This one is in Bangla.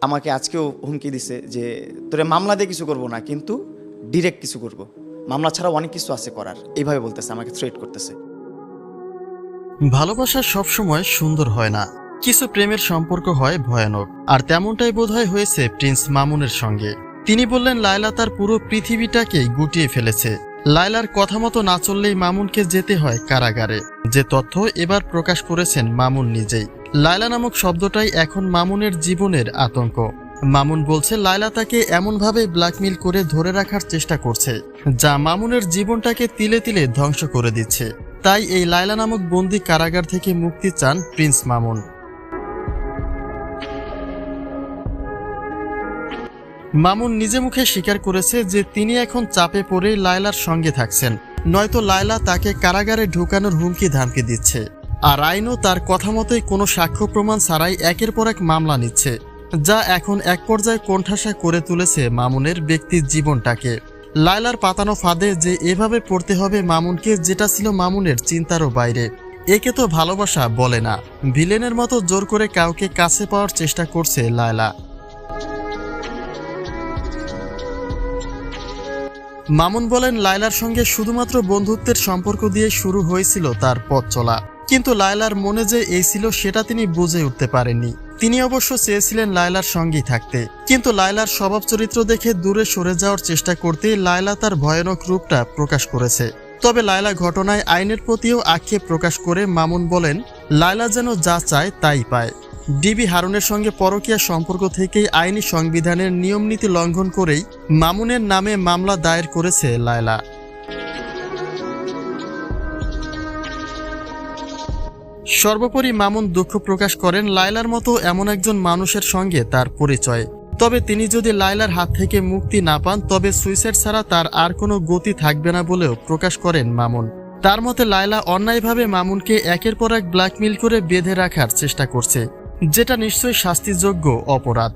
আমাকে আজকেও হুমকি দিছে যে, তোরে মামলা দিয়ে কিছু করব না, কিন্তু ডিরেক্ট কিছু করব। মামলা ছাড়াও অনেক কিছু আছে করার। এইভাবে বলতেছে, আমাকে থ্রেট করতেছে। ভালোবাসা সবসময় সুন্দর হয় না। কিছু প্রেমের সম্পর্ক হয় ভয়ানক, আর তেমনটাই বোধহয় হয়েছে প্রিন্স মামুনের সঙ্গে। তিনি বললেন, লায়লা তার পুরো পৃথিবীটাকেই গুটিয়ে ফেলেছে। লায়লার কথা মতো না চললেই মামুনকে যেতে হয় কারাগারে। যে তথ্য এবার প্রকাশ করেছেন মামুন নিজেই। লায়লা নামক শব্দটাই এখন মামুনের জীবনের আতঙ্ক। মামুন বলছে, লায়লা তাকে এমনভাবে ব্ল্যাকমেল করে ধরে রাখার চেষ্টা করছে, যা মামুনের জীবনটাকে তিলে তিলে ধ্বংস করে দিচ্ছে। তাই এই লায়লা নামক বন্দি কারাগার থেকে মুক্তি চান প্রিন্স মামুন। মামুন নিজে মুখে স্বীকার করেছে যে তিনি এখন চাপে পড়ে লায়লার সঙ্গে থাকছেন, নয়তো লায়লা তাকে কারাগারে ঢুকানোর হুমকি ধামকি দিচ্ছে। আর আইনও তার কথা মতোই কোনো সাক্ষ্য প্রমাণ ছাড়াই একের পর এক মামলা নিচ্ছে, যা এখন এক পর্যায়ে কোণঠাসা করে তুলেছে মামুনের ব্যক্তির জীবনটাকে। লায়লার পাতানো ফাঁদে যে এভাবে পড়তে হবে মামুনকে যেটা ছিল মামুনের চিন্তারও বাইরে। একে তো ভালোবাসা বলে না, ভিলেনের মতো জোর করে কাউকে কাছে পাওয়ার চেষ্টা করছে লায়লা। মামুন বলেন, লায়লার সঙ্গে শুধুমাত্র বন্ধুত্বের সম্পর্ক দিয়ে শুরু হয়েছিল তার পথ চলা। কিন্তু লায়লার মনে যে এই ছিল সেটা তিনি বুঝে উঠতে পারেননি। তিনি অবশ্য চেয়েছিলেন লায়লার সঙ্গেই থাকতে। কিন্তু লায়লার স্বভাব চরিত্র দেখে দূরে সরে যাওয়ার চেষ্টা করতেই লায়লা তার ভয়ানক রূপটা প্রকাশ করেছে। তবে লায়লা ঘটনায় আইনের প্রতিও আক্ষেপ প্রকাশ করে মামুন বলেন, লায়লা যেন যা চায় তাই পায়। ডিবি হারুনের সঙ্গে পরকীয়া সম্পর্ক থেকেই আইনি সংবিধানের নিয়মনীতি লঙ্ঘন করেই মামুনের নামে মামলা দায়ের করেছে লায়লা। সর্বোপরি মামুন দুঃখ প্রকাশ করেন লাইলার মতো এমন একজন মানুষের সঙ্গে তার পরিচয়। তবে তিনি যদি লাইলার হাত থেকে মুক্তি না পান, তবে সুইসাইড ছাড়া তার আর কোনো গতি থাকবে না বলেও প্রকাশ করেন মামুন। তার মতে লাইলা অন্যায়ভাবে মামুনকে একের পর এক ব্ল্যাকমেইল করে বেঁধে রাখার চেষ্টা করছে, যেটা নিশ্চয়ই শাস্তিযোগ্য অপরাধ।